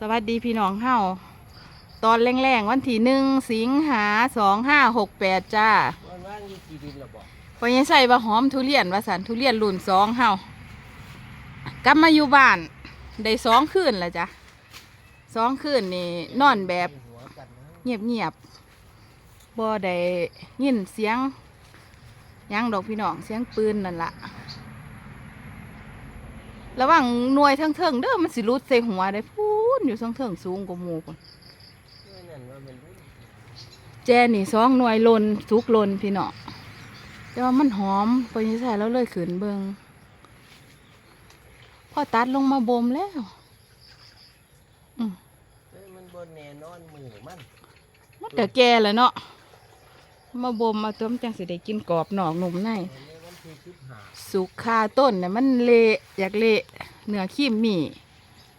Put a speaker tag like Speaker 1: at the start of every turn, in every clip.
Speaker 1: สวัสดีพี่น้องเฮาตอนแรงๆวันที่หนึ่งสิงหาสองห้าหกแปดจ้า
Speaker 2: มันว่างยี่กี่ดินหรอบอก
Speaker 1: พอยังใส่บะหอมทุเรียนว่าสันทุเรียนรุ่นสองเฮากลับมาอยู่บ้านได้สองคืนแล้วจ้ะสองคืนนี่นอนแบบ
Speaker 2: หัวกันนะ
Speaker 1: เงียบๆบ่ได้ยินเสียงหยังดอกพี่น้องเสียงปืนนั่นละ ระหว่างหน่วยทั้งเทิงๆเด้อมันสิรุดใส่หัวได้พูนอยู่ทั้งเทิงสูงกว่าหมู่คน
Speaker 2: ด้วยนั่นว่ามันรุ่น
Speaker 1: แจนี่สองหน่วยลนสุกลนพี่เนาะแต่ว่ามันหอมพอนี้ใส่แล้วเลยขืนเบิงพอตัดลงมาบ่มแล้วอืม
Speaker 2: เอ้ยมันบนแน่นอนมือมัน
Speaker 1: มันก็แก่แล้วเนาะมาบ่มมาต้มจังสิได้กินกรอบนอกหนุ่มใน
Speaker 2: อันนี้มันคือชิบหา
Speaker 1: สุกคาต้นเนี่ยมันเละอยากเละเนื้อขี้มมี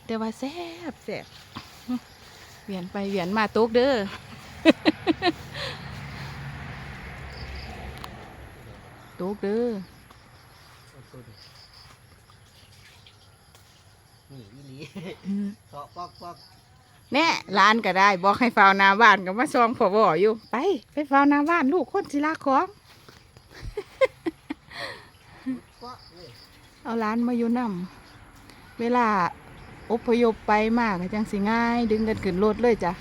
Speaker 1: แต่ว่าแซ่บแซ่บเวียนไปเวียนมาตกเด้อตกเด้อ
Speaker 2: เอาตัวดินี่อีหลี
Speaker 1: อืม
Speaker 2: เกาะปอกปอก
Speaker 1: แน่ร้านก็ได้ บอกให้เฝ้าหนาบ้านก็มาซองขอบ่อยู่ ไป ไปเฝ้าหนาบ้านลูกคนศิลาของ
Speaker 2: เกาะเลย
Speaker 1: เอาร้านมาอยู่นำเวลาอพยพไปมากจังสิง่าย ดึงกันขึ้นรถเลยจ้ะ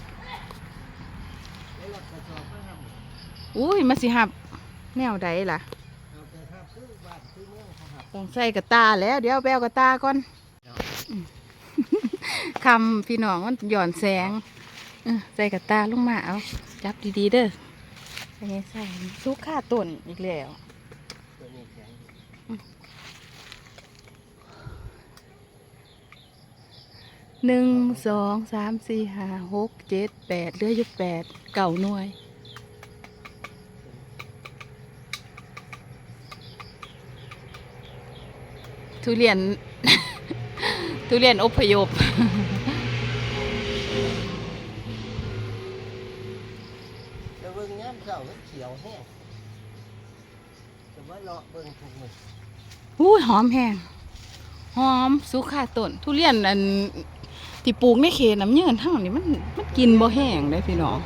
Speaker 2: แล้วเรากระสอบก็ทำ
Speaker 1: อุ้ยมาสิหับ แนวใดล่ะ
Speaker 2: เอาไปทำคือบ้านคือเมืองเขาหับ
Speaker 1: ต้องใส่กระตาแล้วเดี๋ยวแปลวกระตาก่อนอืมคำพี่น้องมันหย่อนแสงเออใส่กระตาลงมาเอา จับดีๆเด้อใส่ใส่ทุกข้าต้นอีกแล้ว
Speaker 2: ตัวนี้แข็ง
Speaker 1: หนึ่งสองสามสี่ห้าหกเจ็ดแปดเหลืออยู่แปดเก่าหน่วย ทุเรียน ทุเรียนอพยพ
Speaker 2: แต่เบิ่งย้ำเสามันเขียวแห้งแต่ว่าเลาะเบิ่งถูกมือ
Speaker 1: อุ้ยหอมแห้งหอมสุขาต้นทุเรียนอัน ที่ปลูกในเขตน้ำเยืนเท่านี้มันมันกินบ่แห้งเลยพี่น้อง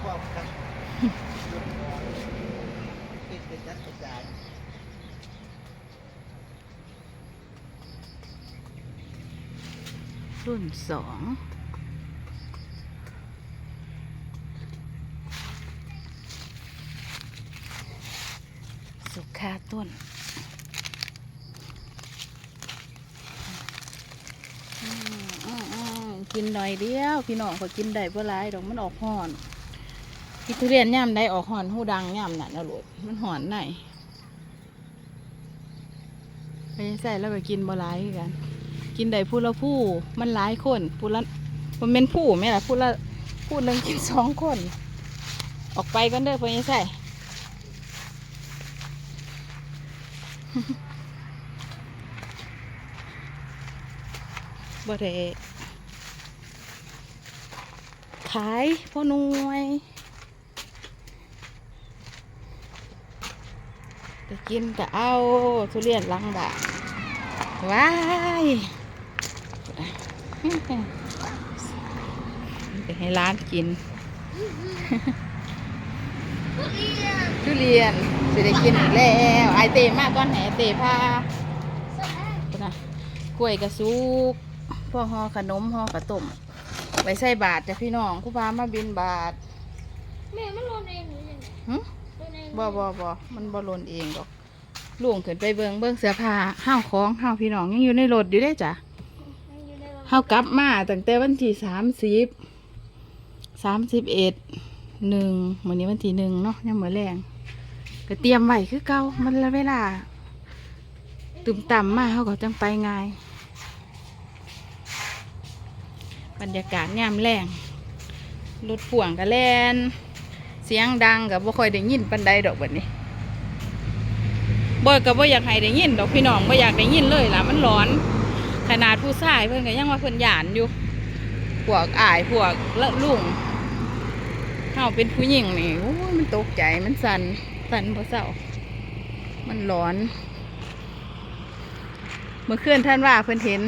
Speaker 2: รุ่น
Speaker 1: สองสุขาต้นอืม กินหน่อยเดียว พี่น้องก็กินได้เพื่อไรดอกมันออกห่อนกินทุเรียนย่ำได้ออกห่อนหูดังย่ำน่ะนะลูกมันห่อนไหนไปใส่แล้วก็กินบ่ไรคือกัน กินได้ผู้ละผู้มันหลายคนผู้ละมันเป็นผู้ไหมล่ะผู้ละผู้หนึ่งกินสองคน ออกไปกันเด้อเพื่อนใส่บ่ได้ ขายพ่อหน่วยจะกินก็เอาทุเรียนลังบาทว้ายจะให้ร้านกิน ทุเรียนจะได้กินอีกแล้วไอเตมากก้อนไหนเตพาพุ่นนะกล้วยกระซุกพวกห่อขนมห่อกระต้ม ไว้ใส่บาทจ้ะพี่น้องผู้พามาบินบาท
Speaker 3: แม่มันโดนเองหรือยังไง
Speaker 1: หึ
Speaker 3: โดนเอง
Speaker 1: บ่บ่บ่มันบ่หลนเองดอกลุงขึ้นไปเบิงเบิงเสื้อผ้าห้าวของห้าวพี่น้องยังอยู่ในรถอยู่ได้อจ้ะ
Speaker 3: มันอยู่ในรถ
Speaker 1: เฮากลับมาตั้งแต่วันที่สามสิบสามสิบเอ็ดหนึ่งวันนี้วันที่หนึ่งเนาะยังเหมือนแรงก็เตรียมไว้คือเก่ามันละเวลาตุ่มต่ำมาเขาก็จังไปง่าย บรรยากาศยามแรงรถพ่วงก็แลนเสียงดังกับบ่ค่อยได้ยินปันใดดอกแบบนี้บ่ก็บ่อยากให้ได้ยินดอกพี่น้องบ่อยากได้ยินเลยล่ะมันร้อน ขนาดผู้ชายเพิ่นก็ยังว่าเพิ่นหยานอยู่พวกอายพวกละลุงเฮาเป็นผู้หญิงนี่โอ้มันตกใจมันสันสันบ่เศร้ามันร้อน เมื่อคืนท่านว่าเพิ่นเห็น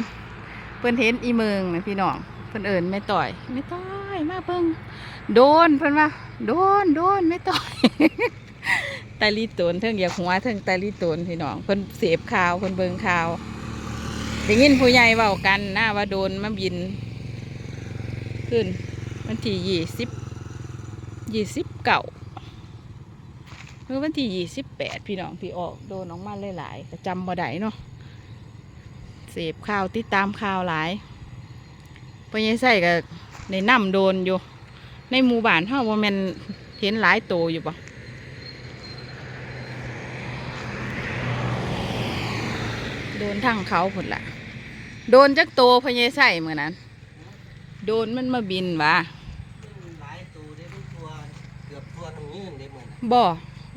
Speaker 1: เพิ่นเห็นอีเมืองนะพี่น้อง พิ่นเอิญไม่ต่อย ไม่ต่อยมาเบิ่งโดนเพิ่นว่าโดนโดนไม่ต่อยไตลีตนเทิงอยากหัวเทิงไตลีตนพี่น้องเพิ่นเสพข่าวเพิ่นเบิ่งข่าวได้ยินผู้ใหญ่เว้ากันหนะว่าโดนมาบิน ขึ้นวันที่ยี่สิบยี่สิบเก่าเมื่อวันที่ยี่สิบแปดพี่น้องที่ออกโดนออกมาหลายๆก็จำบ่ได้เนาะเสพข่าวติดตามข่าวหลาย พญายใส่ก็ในน้ำโดนอยู่ ในหมู่บ้านเฮาว่าแมันเห็นหลายโตอยู่ปะโดนทั้งเขาผลละโดนจักโตพญายใส่เมื่อนั้น โดนมันมาบินวะ
Speaker 2: มันหลายตัวได้ทุกตัวเกือบตัวน้ำยืนได้เหมือน
Speaker 1: บ่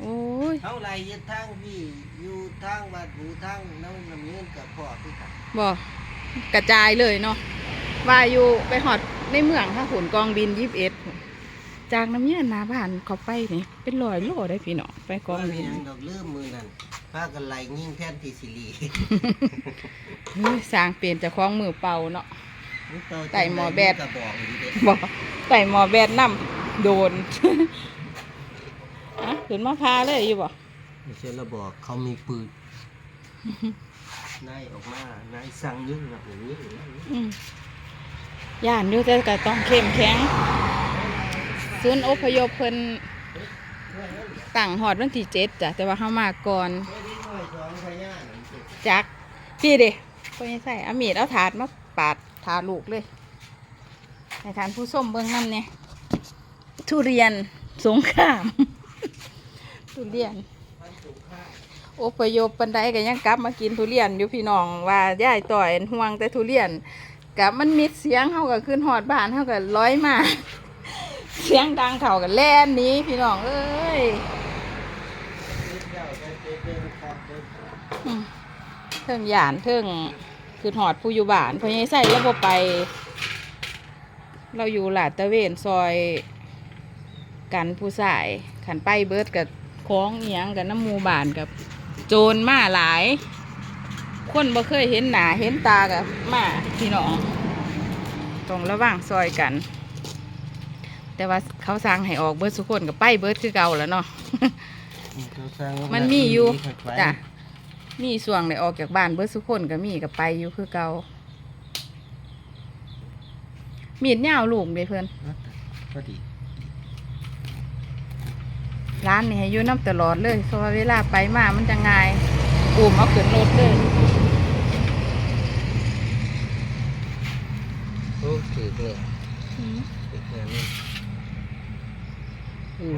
Speaker 1: โอ้ย
Speaker 2: เท่าไรยึดทางพี่อยู่ทางบ้านอยู่ทางน้ำน้ำยืนกับพ่อพี่กัน
Speaker 1: บ่กระจายเลยเนาะ ว่าอยู่ไปหอดในเมืองถ้าขนกองบินยิบเอ็ดจากน้ำเยื่อหนาบ้านเขาไปนี่เป็นร้อยโลได้พี่น้องไปกองบิน
Speaker 2: ยังดอกลืมมือนั่นพากันไล่ยิงแท่นที่สิรี
Speaker 1: เฮ้ยสร้างเปลี่ยนจากของมือเป่าเนาะไก่หมอแบด
Speaker 2: กระบอกอยู่เด็
Speaker 1: บ่ใส่หมอแบดน้ำโดนอะขึ้นมาพาเลยอยู่บ่
Speaker 2: ไม่ใช่ระบอกเขามีปืนนายออกมานายสั่งยิงแบบนี้
Speaker 1: อืม ย่านอยู่แต่ก็ต้องเข้มแข็งศูนย์อพยพเพิ่นตั้งหอดวันที่เจ็ดจ้ะแต่ว่าเฮามาก่อน
Speaker 2: ไม่ได้หน่วยสองพญาหนึ่งสิ
Speaker 1: จักพี่เด้พ่อใส่เอามีดเอาถาดมาปาดถาลูกเลยให้ทานผู้ส้มเบิ่งนั่นเนี่ยทุเรียนสงครามทุเรียนอพยพปันไดก็ยังกลับมากินทุเรียนอยู่พี่น้องว่าย่ายต่อยห่วงแต่ทุเรียน กับมันมิดเสียงเขาก็ขึ้นหอดบ้านเขาก็ร้อยมา เสียงดังเขาก็แล่นนี้พี่น้องเอ้ย
Speaker 2: เครับเดิน
Speaker 1: อืมเทิงหยานเทิงขึ้นหอดผู้อยู่บ้านพราะยังใส่ระบบไป เราอยู่หลาดตะเวนซอย กันผู้สายขันไปเบิร์ดกับคล้องเอียงกับน้ำมูบานกับ โจรมาหลาย คนบ่เคยเห็นหนาเห็นตากับมาพี่น้องต้องระวังซอยกัน แต่ว่าเขาสั่งให้ออกเบิดสุกคนกับไปเบิดคือเก่าแล้วเนาะ
Speaker 2: เขาสร้าง
Speaker 1: มันมีอยู่
Speaker 2: ไป
Speaker 1: จ้ะมีส่วงได้ออกจากบ้านเบิดสุกคนก็มีกับไปอยู่คือเก่ามีดยาวลูกเด้เพื่อน
Speaker 2: ก็ดี
Speaker 1: ร้านนี่ให้อยู่น้ำตลอดเลยเพราะว่าเวลาไปมามันจะง่ายอุ้มเอาขึ้นรถเลย
Speaker 2: โอ้ถือเลยถือเลยนี่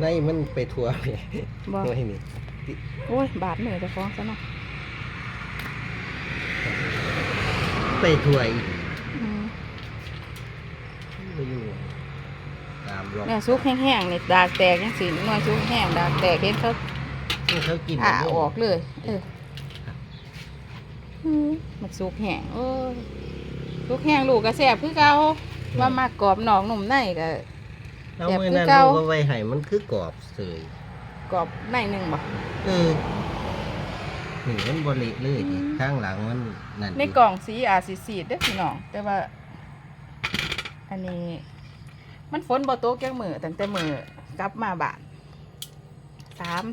Speaker 2: ในมันไปทัวร์เนี่ย
Speaker 1: บอก
Speaker 2: ไม่มี
Speaker 1: โอ้ย บาดมือจะฟ้องซะเนาะ
Speaker 2: ไปทัวร์อีก
Speaker 1: อืม
Speaker 2: ไม่อยู่ตามล็อก
Speaker 1: เนี่ยซุกแห้งๆเนี่ยดากแตกยังสีน้อยซุกแห้งดากแตกเห็นเขา
Speaker 2: เขากิน
Speaker 1: อ่า
Speaker 2: แบบนี้
Speaker 1: ออกเลย เอออืมมันซุกแห้งโอ้ย ซุกแห้งลูกก็แสบคือเก่าว่ามากกรอบหนองหนุ่มในก็
Speaker 2: เอา
Speaker 1: แบบ
Speaker 2: มือ
Speaker 1: คือ
Speaker 2: นั้น
Speaker 1: เก่า
Speaker 2: ลูกก็ไว้ให้มันคือกรอบเสย
Speaker 1: กรอบในหนึ่งบ่
Speaker 2: เออนี่มันบริเลยดิข้างหลังมันนั่น
Speaker 1: ในกล่องสีอาจสีสีดเด้อพี่น้อง แต่ว่า อันนี้ มันฝนบ่ตกจังมือตั้งแต่มือกลับมาบ้านสาม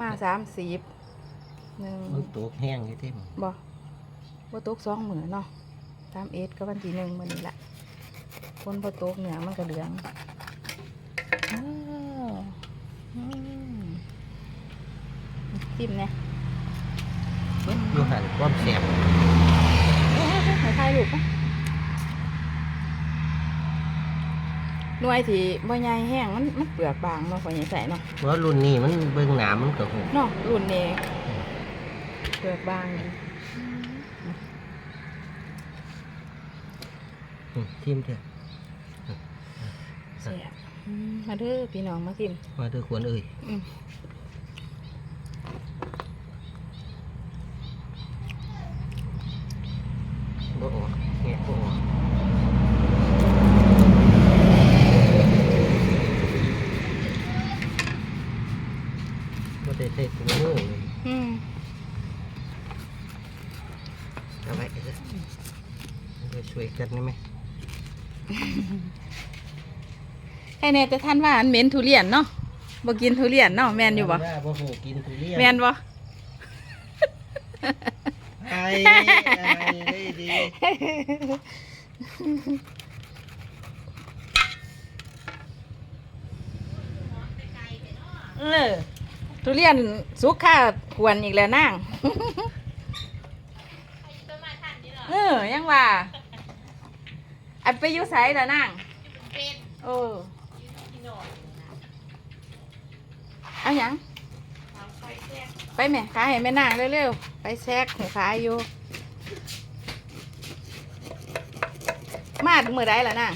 Speaker 1: มาสามสิบหนึ่ง
Speaker 2: มันตกแห้งอยู่เต็ม
Speaker 1: บ่บ่ตกสองมือเนาะ สามเอ็ดก็วันที่หนึ่งมื้อนี้ละฝนบ่ตกเนี่ยมันก็เหลืองอ้าวอืมจิ้มเนี่ย
Speaker 2: อยู่หันความแสบ
Speaker 1: มาถ่ายรูปปะหน่วยที่บ่ใหญ่แห้งมันมันเปลือกบางเนาะพอใหญ่ใส่เนาะ
Speaker 2: เพราะรุ่นนี้มันเบิ่งหนามันก็หู
Speaker 1: เนาะรุ่นนี้เปลือกบางอยู่
Speaker 2: อืม ทิมเถอะ
Speaker 1: แซ่บอืมมาเด้อพี่น้องมากิน
Speaker 2: มาเด้อควรเอ้ย
Speaker 1: อืม
Speaker 2: บ่ออกแงะบ่ออกบ่ได้ใส่ถุงมือเลย
Speaker 1: อืม
Speaker 2: เอาไว้เออไปช่วยกันได้ไหม
Speaker 1: ให้แน่แต่ท่านว่าอันเหม็นทุเรียนเนาะบ่กินทุเรียนเนาะแม่นอยู่บ่
Speaker 2: ว่าบ่ฮู้กินทุเรียน
Speaker 1: แม่นบ่
Speaker 2: ไอ้ไอ้ได้ดี
Speaker 1: เออทุเรียนสุกค่าควรอีกแล้วนางเออยังว่า อันไปอยู่ไสล่ะนางเออเอาหยังไปแม่ขายให้แม่นางเร็วๆไปแซกให้ขายอยู่ มาเมื่อใดล่ะนาง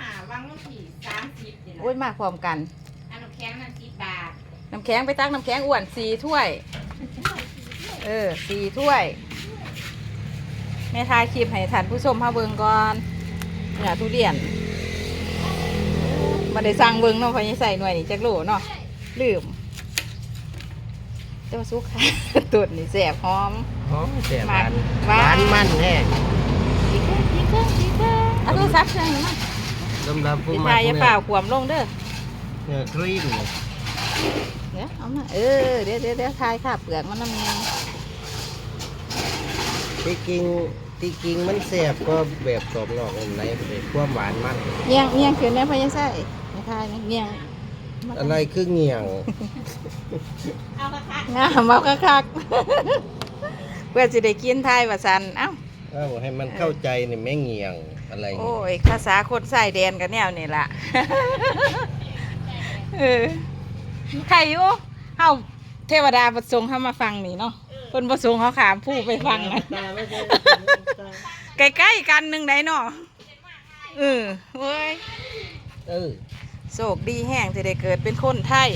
Speaker 4: อ่าวางวันที่สามสิบนี่
Speaker 1: โอ้ยมาพร้อมกัน
Speaker 4: อันน้ำแข็งนั่นสิบบาท
Speaker 1: น้ำแข็งไปตักน้ำแข็งอ้วนสี่ถ้วย เออสี่ถ้วยแม่ทายคลิปให้ท่านผู้ชมมาเบิงก่อน เนี่ยทุเรียนมาได้สั่งเบิงเนาะพอยังใส่หน่วยนี่จักโหลเนาะลืมแต่ว่าสุกค่ะตุดนี่แสบหอม
Speaker 2: หอมแซ่บหวาน
Speaker 1: หวาน
Speaker 2: หวานมันแห้ง
Speaker 1: อีกเครื่องอีกเครื่องอีกเครื่องเอาโทรศัพท์เครื่องหนึงมา
Speaker 2: สำหรับผู้
Speaker 1: สิ
Speaker 2: มา
Speaker 1: ทายอย่าเปล่าขวมลงเด้อ
Speaker 2: เนื้อครีมนี่
Speaker 1: เดี๋ยวเอามาเออเดี๋ยวเดี๋ยวเดี๋ยวทายค่ะเปลือกมันน้ำเงี้ย
Speaker 2: ที่จริง ที่จริงมันแซ่บก็แบบกรอบนอกนุ่มในเป็นความหวานมัน
Speaker 1: เงี้ยงเงี้ยงขึ้นแม่พอยังใส่ไม่ทายนะเงี้ยง
Speaker 2: อะไรคือเหงี่ยง
Speaker 4: เอากระทะ
Speaker 1: งามเอาคักๆเพื่อจะได้กินทายว่าสันเอ้า
Speaker 2: เอ้าให้มันเข้าใจนี่แม่เหงี่ยงอะไร
Speaker 1: โอ้ยภาษาคนใส่แดนกันแนวนี่ล่ะเออใครอยู่เฮาเทวดาประสงค์เข้ามาฟังนี่เนาะคนประสงค์เขาขามผู้ไปฟังนะ
Speaker 2: ตาไม่ ใช่
Speaker 1: ใกล้ๆกันหนึ่งไดเนาะเออเว้ย
Speaker 2: เออ
Speaker 1: โศกดีแห้งที่ได้เกิดเป็นคนไทย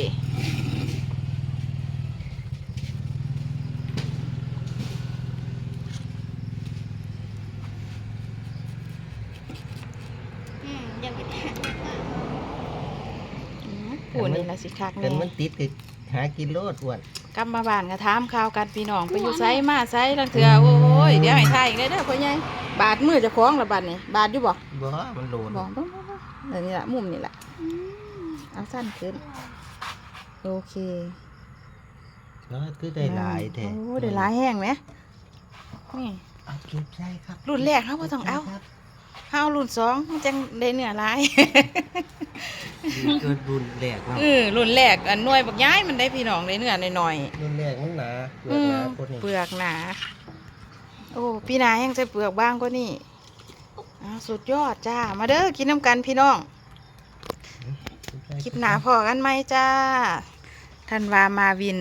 Speaker 3: อืมยังไม่ได้
Speaker 1: ผู้นี่ละสิคัก
Speaker 2: กั
Speaker 1: แน่
Speaker 2: นมันติดกับหากินโลดอ้วน
Speaker 1: กลับมาบ้านก็ถามข่าวกันพี่น้องไปอยู่ไสมาไสลังเถื่อโอ้ ยเดี๋ยวให้ทายอีกเด้อเด้อพ่อใหญ่บาดมือเจะคล้าของละบาดนี่บาดอยู่บ่
Speaker 2: บ่มันโลด
Speaker 1: บ่บ่บ่บ่เดี๋ยวนี้ละมุมนี่ละเอาสั้นขึ้น โอเค
Speaker 2: แล้วคือได้หลายแท้
Speaker 1: โอ้ได้หลายแห้งไหมนี่
Speaker 2: เอาเก็บใช่ครับ
Speaker 1: รุ่นแรกเขาบ่ต้องเอา
Speaker 2: ครับ
Speaker 1: เฮารุ่นสองมันจังได้เนื้อหลาย
Speaker 2: ดีเกินรุ่นแรกเนาะ
Speaker 1: เออรุ่นแรกอันหน่วยบักย้ายมันได้พี่น้องได้เนื้อหน่อยๆ
Speaker 2: รุ่นแรกมันหนาเปลื
Speaker 1: อื
Speaker 2: อกห
Speaker 1: ม
Speaker 2: นาคนนี้
Speaker 1: เปลือกหนาโอ้พี่นายังใส่เปลือกบ้างก็นี่อ้าวสุดยอดจ้า มาเด้อกินน้ำกันพี่น้อง คลิปหนาพอกันไหมจ้าธันวามาวิน